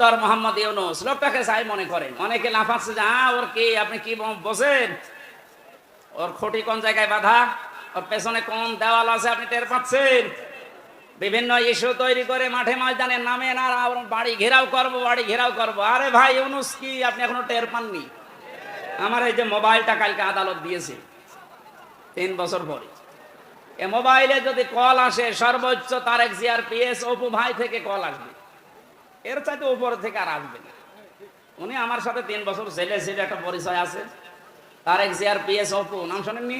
Doctor Mohammad Yunus. লোকটাকে চাই মনে করেন। অনেকে লাফাচ্ছে যে হ্যাঁ ওর কি? আপনি কি ব- বোঝেন ওর খুঁটি কোন জায়গায় বাধা? ওর পেছনে কোন দেওয়াল আছে? আপনি টের পাচ্ছেন? বিভিন্ন ইস্যু তৈরি করে মাঠে ময়দানে নামে না বাড়ি ঘেরাও করব, বাড়ি ঘেরাও করব। আরে ভাই, ইউনুস কি? আপনি এখনও টের পাননি? আমার এই যে মোবাইলটা কালকে আদালত দিয়েছে, তিন বছর পরে। এ মোবাইলে যদি কল আসে, সর্বোচ্চ তারেক জিয়ার পিএস অপু ভাই থেকে কল আসবে। এর চাইতে উপর থেকে আর আসবে না। উনি আমার সাথে তিন বছর ছেলে ছেলে, একটা পরিচয় আছে। তারেক জিয়ার পিএস অপু নাম শোনেননি?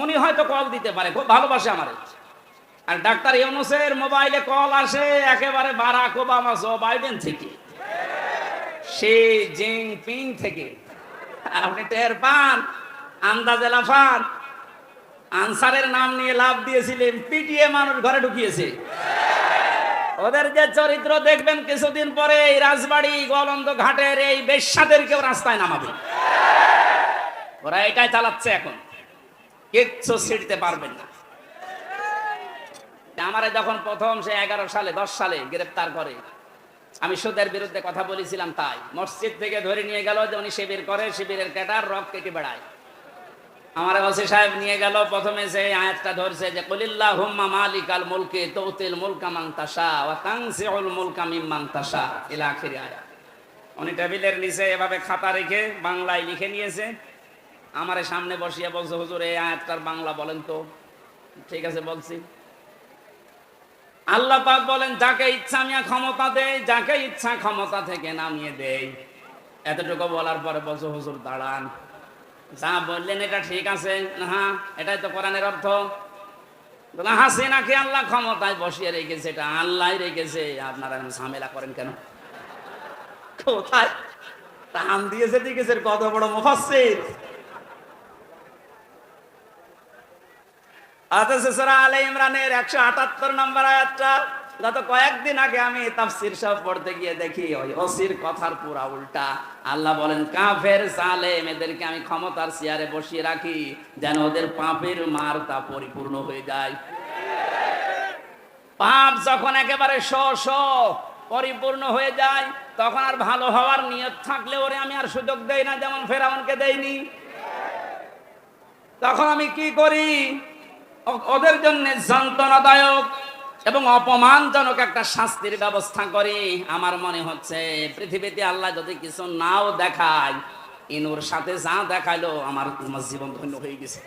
উনি হয়তো কল দিতে পারে, খুব ভালোবাসে আমার। আর ডাক্তার ইউনুসের মোবাইলে কল আসে, একেবারে বারাক ওবামা জো বাইডেন থেকে। সে জিং পিং থেকে। আপনি টের পান, আন্দাজে লাফান। আনসারের নাম নিয়ে লাভ দিয়েছিলেন পিটিএ মানুষ ঘরে ঢুকিয়েছে। ওদের যে চরিত্র দেখবেন কিছুদিন পরে এই রাজবাড়ি গলন্দ ঘাটের এই বেশাদের বেশ্যাদেরকেও রাস্তায় নামাবে। ওরা এটাই চালাচ্ছে এখন। কিচ্ছু ছিটতে পারবেন না। আমারে যখন প্রথম সে এগারো সালে, দশ সালে গ্রেপ্তার করে, আমি সুদের বিরুদ্ধে কথা বলেছিলাম তাই। মসজিদ থেকে ধরে নিয়ে গেল যে উনি শিবির করে, শিবিরের ক্যাটার রক কেটে বেড়ায়। আমার ওসি সাহেব নিয়ে গেল, প্রথমে সে আয়াতটা ধরছে যে কলিল্লাহ হুম্মা মালিকাল মুলকে তৌতিল মুলকা মাং তাসা ওয়া তানসিউল মুলকা মিম্মান তাসা ইলা আখিরি আয়াত। উনি টেবিলের নিচে এভাবে খাতা রেখে বাংলায় লিখে নিয়েছে। আমারে সামনে বসিয়ে বলছে, হুজুর, এই আয়াতটার বাংলা বলেন তো। ঠিক আছে, বলছি। আল্লাহ পাক বলেন, যাকে ইচ্ছা আমি ক্ষমতা দেই যাকে ইচ্ছা ক্ষমতা থেকে নামিয়ে দেই এতটুকু বলার পরে বলছো, হুজুর, দাঁড়ান। যা বললেন এটা ঠিক আছে। হ্যাঁ এটাই তো কোরআনের অর্থ। বলে, হাসিনাকে আল্লাহ ক্ষমতায় বসিয়ে রেখেছে এটা আল্লাহ রেখেছে। আপনারা এখন ঝামেলা করেন কেন? কোথায়? টান দিয়েছে দিকেছে কত বড় মুফাসসির। অথচ সূরা আলে ইমরানের একশো আটাত্তর নম্বর আয়াতটা। গত কয়েকদিন আগে আমি তাফসির সব পড়তে গিয়ে দেখি ওই ওসির কথার পুরা উল্টা। আল্লাহ বলেন, কাফের সালেম এদেরকে আমি ক্ষমতার চেয়ারে বসিয়ে রাখি, যেন ওদের পাপের মার তা পরিপূর্ণ হয়ে যায়। পাপ যখন একেবারে শ শ পরিপূর্ণ হয়ে যায়, তখন আর ভালো হওয়ার নিয়ত থাকলে ওরে আমি আর সুযোগ দেই না, যেমন ফেরাউনকে দেইনি। তখন আমি কি করি? ওদের জন্য যন্ত্রণাদায়ক এবং অপমানজনক একটা শাস্তির ব্যবস্থা করে। আমার মনে হচ্ছে পৃথিবীতে আল্লাহ যদি কিছু নাও দেখায় ইনুর সাথে যা দেখাইলো, আমার জীবন ধন্য হয়ে গেছে।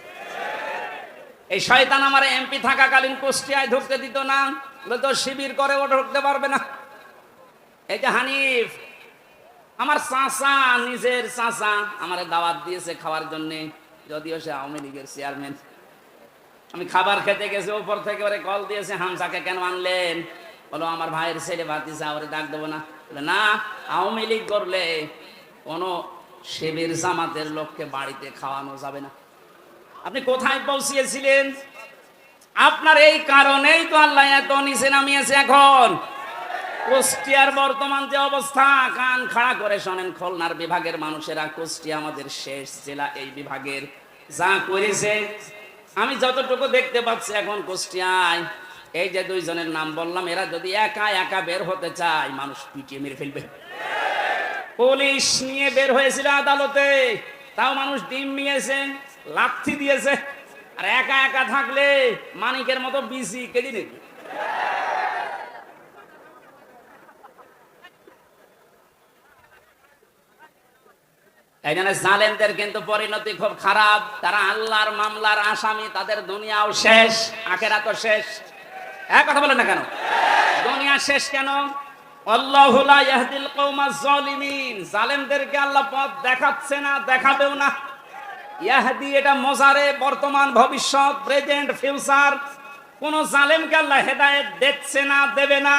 এই শয়তান আমার এমপি থাকাকালীন কুষ্টিয়ায় ঢুকতে দিত না বলে তো শিবির করে ও ঢুকতে পারবে না। এই যে হানিফ, আমার চাচা, নিজের চাচা, আমার দাওয়াত দিয়েছে খাওয়ার জন্যে, যদিও সে আওয়ামী লীগের চেয়ারম্যান আমি খাবার খেতে গেছি উপর থেকে ওরে কল দিয়েছে হামসাকে কেন আনলেন? বলো, আমার ভাইয়ের ছেলে ভাতিসা ওরে ডাক দেবো না। না, আওয়ামী লীগ করলে কোনো শিবির জামাতের লোককে বাড়িতে খাওয়ানো যাবে না। আপনি কোথায় পৌঁছিয়েছিলেন? আপনার এই কারণেই তো আল্লাহ এত নিচে নামিয়েছে এখন। কুষ্টিয়ার বর্তমান যে অবস্থা, কান খাড়া করে শোনেন, খুলনার বিভাগের মানুষেরা কুষ্টিয়া আমাদের শেষ জেলা এই বিভাগের। যা করেছে আমি যতটুকু দেখতে পাচ্ছি এখন কুষ্টিয়ায়, এই যে দুইজনের নাম বললাম, এরা যদি একা একা বের হতে চায়, মানুষ পিটিয়ে মেরে ফেলবে। পুলিশ নিয়ে বের হয়েছিল আদালতে, তাও মানুষ ডিম নিয়েছে, লাথি দিয়েছে, আর একা একা থাকলে মানিকের মতো বিজি কেজি নেবে। জালেমদের কিন্তু পরিণতি খুব খারাপ। তারা আল্লাহর মামলার আসামি, তাদের দুনিয়াও শেষ আখেরা তো শেষ। এক কথা বলেন না কেন? দুনিয়া শেষ কেন? পথ দেখাচ্ছে না, দেখাবেও না। এটা বর্তমান ভবিষ্যৎ, প্রেজেন্ট, ফিউচার। কোন জালেমকে আল্লাহ হেদায়েত দিচ্ছে না, দেবে না।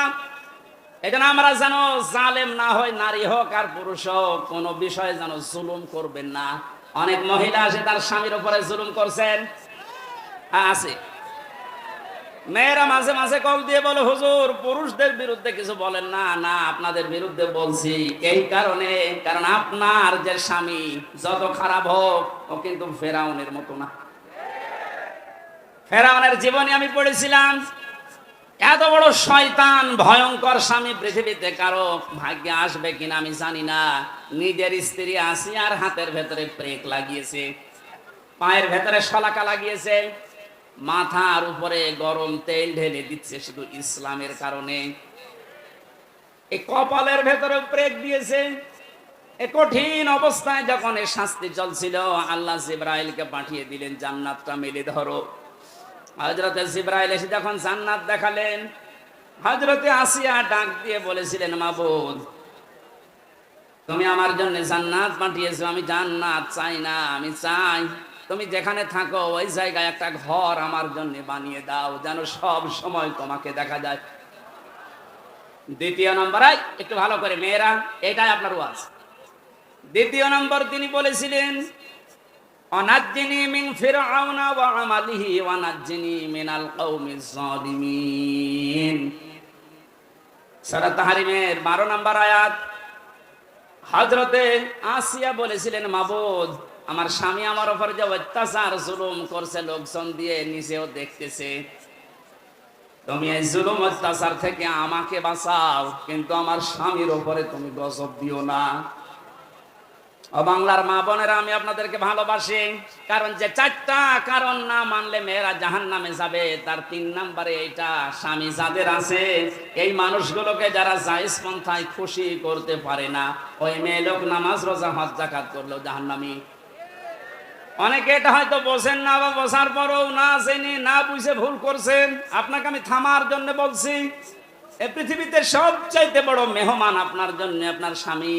এখানে আমরা যেন জালেম না হয় নারী হোক আর পুরুষ হোক, কোন বিষয়ে যেন জুলুম করবেন না। অনেক মহিলা আছে, তার স্বামীর উপরে জুলুম করছেন। আছে। মেয়েরা মাঝে মাঝে কল দিয়ে বলে, হুজুর, পুরুষদের বিরুদ্ধে কিছু বলেন না। না, আপনাদের বিরুদ্ধে বলছি। এই কারণে, কারণ আপনার যে স্বামী, যত খারাপ হোক, ও কিন্তু ফেরাউনের মতো না। ফেরাউনের জীবনী আমি পড়েছিলাম। এত বড় শয়তান, ভয়ঙ্কর স্বামী পৃথিবীতে কারও ভাগ্যে আসবে কিনা আমি জানি না। নিজের স্ত্রী আসি আর হাতের ভেতরে প্রেক লাগিয়েছে, পায়ের ভেতরে শলাকা লাগিয়েছে, মাথার উপরে গরম তেল ঢেলে দিচ্ছে শুধু ইসলামের কারণে। এই কপালের ভেতরে প্রেক দিয়েছে। এ কঠিন অবস্থায় যখন এ শাস্তি চলছিল, আল্লাহ জিব্রাইলকে পাঠিয়ে দিলেন, জান্নাতটা মেলে ধরো। হজরতে জিব্রাইল এসে যখন জান্নাত দেখালেন হজরতে আসিয়া ডাক দিয়ে বলেছিলেন, মাবুদ, তুমি আমার জন্য জান্নাত পাঠিয়েছো, আমি জান্নাত চাই না, আমি চাই তুমি যেখানে থাকো, ওই জায়গায় একটা ঘর আমার জন্য বানিয়ে দাও, যেন সব সময় তোমাকে দেখা যায়। দ্বিতীয় নম্বর একটু ভালো করে, মেয়েরা, এটাই আপনার ওয়াজ। দ্বিতীয় নম্বর তিনি বলেছিলেন অনাজ্জিনি ফিরআউনা ওয়া আমালিহি ওয়া নাজ্জিনি মিনাল কওমিজ জালিমিন সূরা তাহরিমের 12 নম্বর আয়াত। আসিয়া বলেছিলেন, মাবুদ, আমার স্বামী আমার উপর যে অত্যাচার, জুলুম করছে, লোকজন দিয়ে নিজেও দেখতেছে। তুমি এই জুলুম, অত্যাচার থেকে আমাকে বাঁচাও, কিন্তু আমার স্বামীর উপরে তুমি গজব দিও না। বাংলার মা বোনেরা, আমি আপনাদেরকে ভালোবাসি। কারণ যে চারটা কারণ না মানলে মেয়েরা জাহান নামে যাবে, তার তিন নাম্বারে এটা স্বামী যাদের আছে, এই মানুষগুলোকে যারা জায়েজ পন্থায় খুশি করতে পারে না, ওই মেয়ে লোক নামাজ, রোজা, হজ জাকাত করল জাহান্নামী। অনেকে এটা হয়তো বসেন না বা বসার পরেও না জেনে, না বুঝে ভুল করছেন। আপনাকে আমি থামার জন্য বলছি এই পৃথিবীতে সবচাইতে বড় মেহমান আপনার জন্য আপনার স্বামী।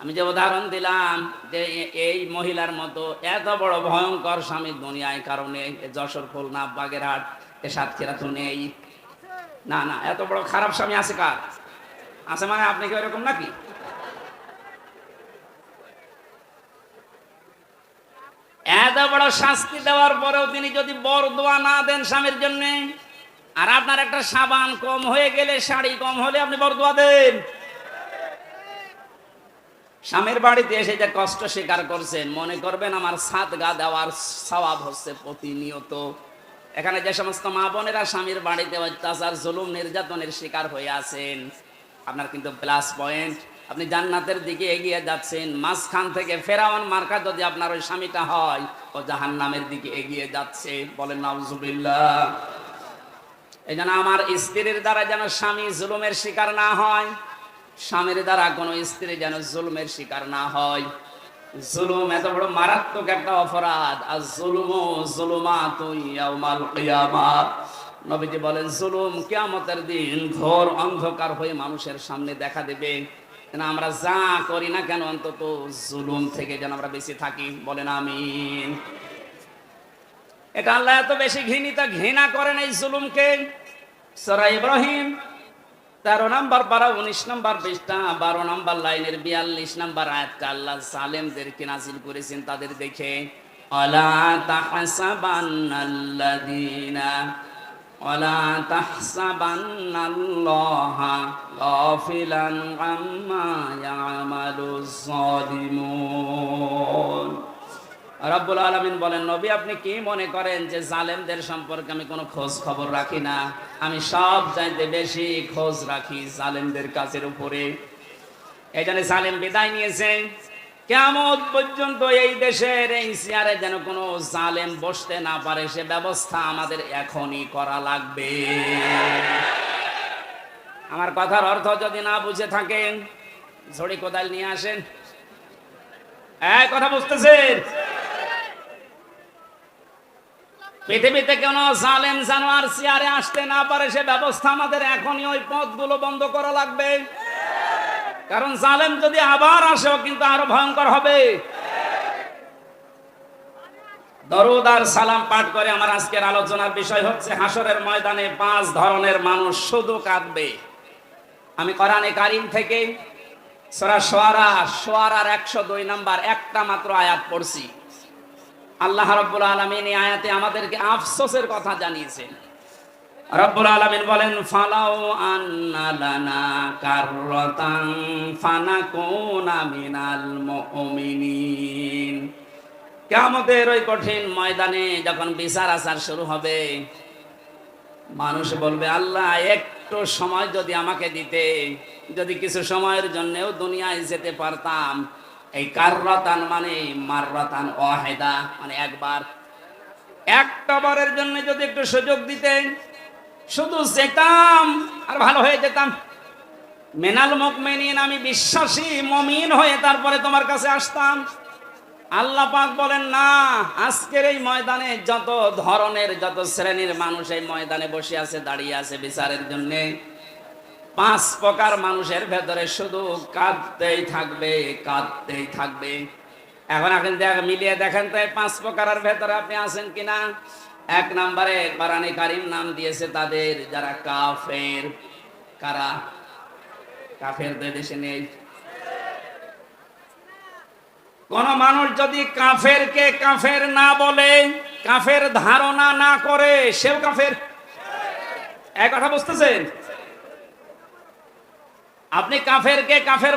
আমি যে উদাহরণ দিলাম যে এই মহিলার মতো এত বড় ভয়ঙ্কর স্বামী দুনিয়ায়, কারণে যশোর, খুলনা, বাগেরহাট, এ সাতক্ষীরা তো নেই। না না, এত বড় খারাপ স্বামী আছে কার? আছে মানে আপনি কি ওরকম নাকি? এত বড় শাস্তি দেওয়ার পরেও তিনি যদি বর দোয়া না দেন স্বামীর জন্য, আর আপনার একটা সাবান কম হয়ে গেলে, শাড়ি কম হলে আপনি বর দোয়া দেন। স্বামীর বাড়িতে এসে যে কষ্ট স্বীকার করছেন মনে করবেন আমার সাত গা দেওয়ার সওয়াব হচ্ছে প্রতিনিয়ত। এখানে যে সমস্ত মা বোনেরা স্বামীর বাড়িতে অত্যাচার, জুলুম, নির্যাতনের শিকার হয়ে আছেন। আপনার কিন্তু প্লাস পয়েন্ট আপনি জান্নাতের দিকে এগিয়ে যাচ্ছেন। মাঝখান থেকে ফেরাওয়ান মার্কা যদি আপনার ওই স্বামীটা হয়, ও জাহান্নামের দিকে এগিয়ে যাচ্ছে। বলেন, নাউজুবিল্লাহ। এই আমার স্ত্রীর দ্বারা যেন স্বামী জুলুমের শিকার না হয় স্বামীর দ্বারা কোনো স্ত্রী যেন জুলুমের শিকার না হয়। জুলুম এত বড় মারাত্মক একটা অপরাধ। আর জুলুম জুলুমা তুই কিয়ামাত নবীজি বলেন, জুলুম কিয়ামতের দিন ঘোর অন্ধকার হয়ে মানুষের সামনে দেখা দেবে। আমরা যা করি না কেন, অন্তত জুলুম থেকে যেন আমরা বেঁচে থাকি। বলেন আমিন। এটা আল্লাহ এত বেশি ঘৃণিত, ঘৃণা করেন এই জুলুমকে। সরা ইব্রাহিম তেরো নাম্বার বারো উনিশ নাম্বার পৃষ্ঠা, বারো নাম্বার লাইনের বিয়াল্লিশ নাম্বার আয়াতটা আল্লাহ সালেমদেরকে নাজিল করেছেন তাদের দেখে। অলা অলা রব্বুল আলমিন বলেন, নবী, আপনি কি মনে করেন যে জালেমদের সম্পর্কে আমি কোনো খোঁজ খবর রাখি না? আমি সব চাইতে বেশি খোঁজ রাখি জালেমদের কাজের উপরে। এই জন্য জালেম বিদায় নিয়েছে। কেমন পর্যন্ত এই দেশের এই চেয়ারে যেন কোনো জালেম বসতে না পারে, সে ব্যবস্থা আমাদের এখনই করা লাগবে। আমার কথার অর্থ যদি না বুঝে থাকেন, ঝড়ি কোদাল নিয়ে আসেন। এক কথা বুঝতেছেন? পৃথিবীতে কোনো জালেম জানোয়ার চেয়ারে আসতে না পারে, সে ব্যবস্থা আমাদের এখনই ওই পথগুলো বন্ধ করা লাগবে। কারণ জালেম যদি আবার আসেও কিন্তু আরও ভয়ঙ্কর হবে। দরুদ আর সালাম পাঠ করে আমার আজকের আলোচনার বিষয় হচ্ছে হাসরের ময়দানে পাঁচ ধরনের মানুষ শুধু কাঁদবে। আমি কোরআনে কারিম থেকে সরা সোয়ারা, সোয়ারার একশো দুই নাম্বার একটা মাত্র আয়াত পড়ছি। আল্লাহ রব্বুল আলমিন এই আয়াতে আমাদেরকে আফসোসের কথা জানিয়েছেন। রব্বুল আলমিন বলেন, ফালাও আন্না লানা কাররাতান ফানাকুনা মিনাল মুমিনিন। কিয়ামতের ওই কঠিন ময়দানে যখন বিচার আচার শুরু হবে, মানুষ বলবে, আল্লাহ, একটু সময় যদি আমাকে দিতে, যদি কিছু সময়ের জন্যও দুনিয়ায় যেতে পারতাম এই কার্রতান মানে মাররাতান অহেদা মানে একবার। একটা বারের জন্য যদি একটু সুযোগ দিতেন, শুধু যেতাম আর ভালো হয়ে যেতাম। মেনাল মুকমিনিন, আমি বিশ্বাসী মমিন হয়ে তারপরে তোমার কাছে আসতাম। আল্লাহ পাক বলেন, না, আজকের এই ময়দানে যত ধরনের, যত শ্রেণির মানুষ এই ময়দানে বসে আছে, দাঁড়িয়ে আছে বিচারের জন্য পাঁচ প্রকার মানুষের ভেতরে শুধু কাঁদতেই থাকবে কাঁদতেই থাকবে। এখন এখন দেখ, মিলিয়ে দেখেন তো পাঁচ প্রকারের ভেতরে আপনি আছেন কিনা? এক নম্বরে, বারানি কারিম নাম দিয়েছে তাদের যারা কাফের। কারা? কাফের দেশে নেই। কোন মানুষ যদি কাফেরকে কাফের না বলে, কাফের ধারণা না করে, সেও কাফের। এক কথা বুঝতেছেন? আপনি কাফেরকে কাফের